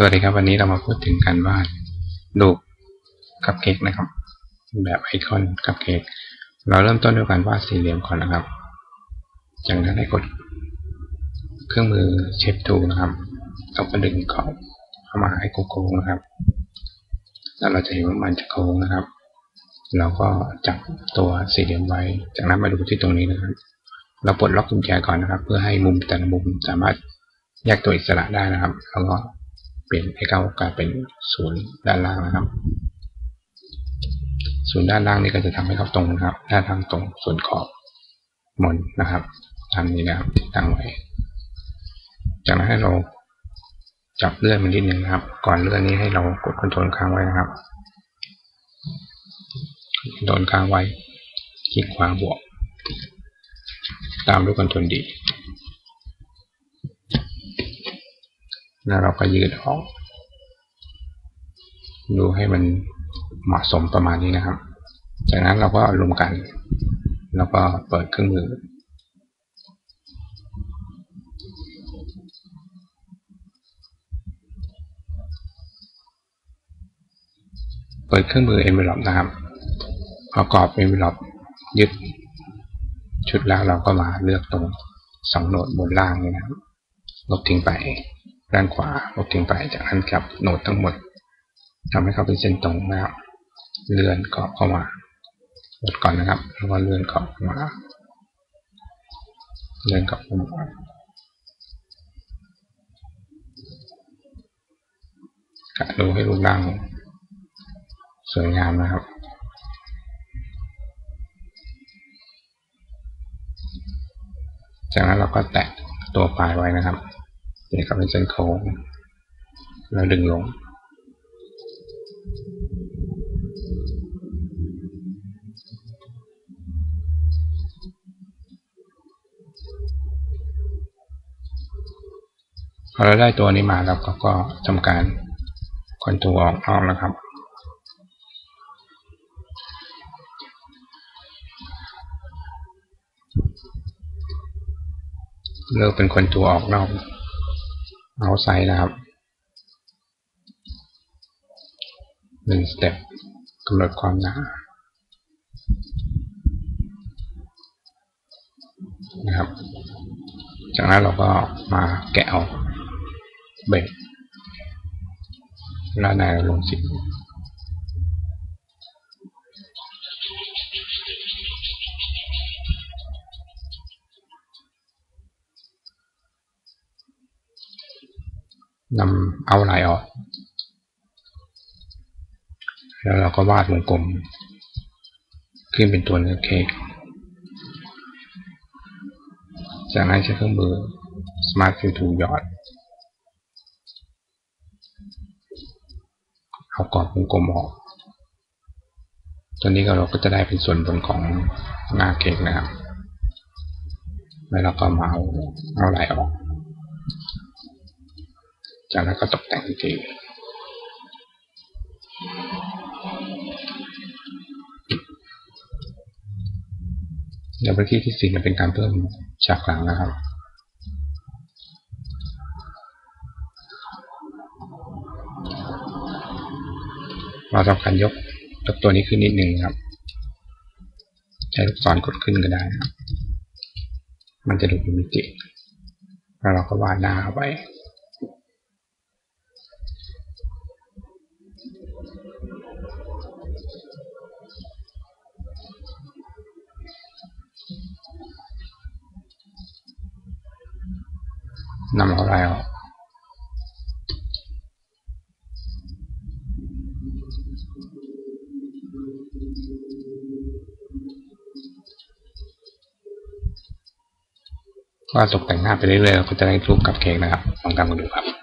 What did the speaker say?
สวัสดีครับวันนี้เรามาพูดถึงการวาดรูปคัพเค้กนะครับ แบบไอคอนคัพเค้กเราเริ่มต้นด้วยการวาดสี่เหลี่ยมก่อนนะครับ จากนั้นให้กด เครื่องมือเชฟทูนะครับแล้วก็ดึงขอบเข้ามาให้โค้งนะครับ แล้วเราจะเห็นว่ามันจะโค้งนะครับ เราก็จับตัวสี่เหลี่ยมไว้ จากนั้นมาดูที่ตรงนี้นะครับ เราปลดล็อกกุญแจก่อนนะครับ เพื่อให้มุมแต่ละมุมสามารถแยกตัวอิสระได้นะครับ แล้วก็ เปลี่ยนให้เขากลายเป็นศูนย์ด้านล่างนะครับ ศูนย์ด้านล่างนี้ก็จะทำให้เขาตรงนะครับด้านทางตรงส่วนขอบมนนะครับตามนี้นะครับตั้งไว้ จากนั้นให้เราจับเลื่อนมันนิดนึงนะครับ ก่อนเลื่อนนี้ให้เรากดคอนโทรลค้างไว้นะครับโดนค้างไว้คลิกขวาบวก ตามด้วยคอนโทรลดี แล้วเราก็ยืดออก ดูให้มันเหมาะสมประมาณนี้นะครับ จากนั้นเราก็รวมกัน แล้วก็เปิดเครื่องมือ เปิดเครื่องมือ envelope นะครับประกอบ envelope ยึดชุดแล้วเราก็มาเลือกตรงสองโหนดบนล่างนี้นะครับ ลบทิ้งไป ด้านขวาลบทิ้งไป จากนั้นกับโนดทั้งหมดทำให้เขาเป็นเส้นตรงนะครับ เลื่อนกรอบเข้ามาลดก่อนนะครับ แล้วก็เลื่อนกรอบเข้ามา เลื่อนกรอบเข้ามาดูให้รูปร่างสวยงามนะครับจากนั้นเราก็แตะตัวปลายไว้นะครับ เดี๋ยวก็เป็นเส้นโค้งแล้วดึงลง พอเราได้ตัวนี้มาแล้วก็ก็ทำการคอนตัวออกนอกนะครับเลือกเป็นคนตัวออกนอก เอาไซด์นะครับหนึ่งสเต็ปกำหนดความหนานะครับ จากนั้นเราก็มาแกะออกเบรกแล้วนาลงสี นำเอาลายออก แล้วเราก็วาดวงกลม ขึ้นเป็นตัวเนื้อเค้กจากนั้นใช้เครื่องมือ Smart Fill Tool หยอด เอากรอบวงกลมออกตัวนี้เราก็จะได้เป็นส่วนบนของหน้าเค้กนะครับ แล้วเราก็มาเอาเอาลายออก จากนั้นก็ตกแต่งอีกทีเดี๋ยวไปที่ที่สี่เป็นการเพิ่มฉากหลังนะครับเราทำการยกยกตัวนี้ขึ้นนิดหนึ่งครับ ใช้ลูกศรกดขึ้นก็ได้ครับ มันจะดูเป็นมิติ แล้วเราก็วาดหน้าเข้าไป นำเอาลายออกก็ตกแต่งหน้าไปเรื่อยๆก็จะได้รูปกับเค้กนะครับลองทำกันดูครับ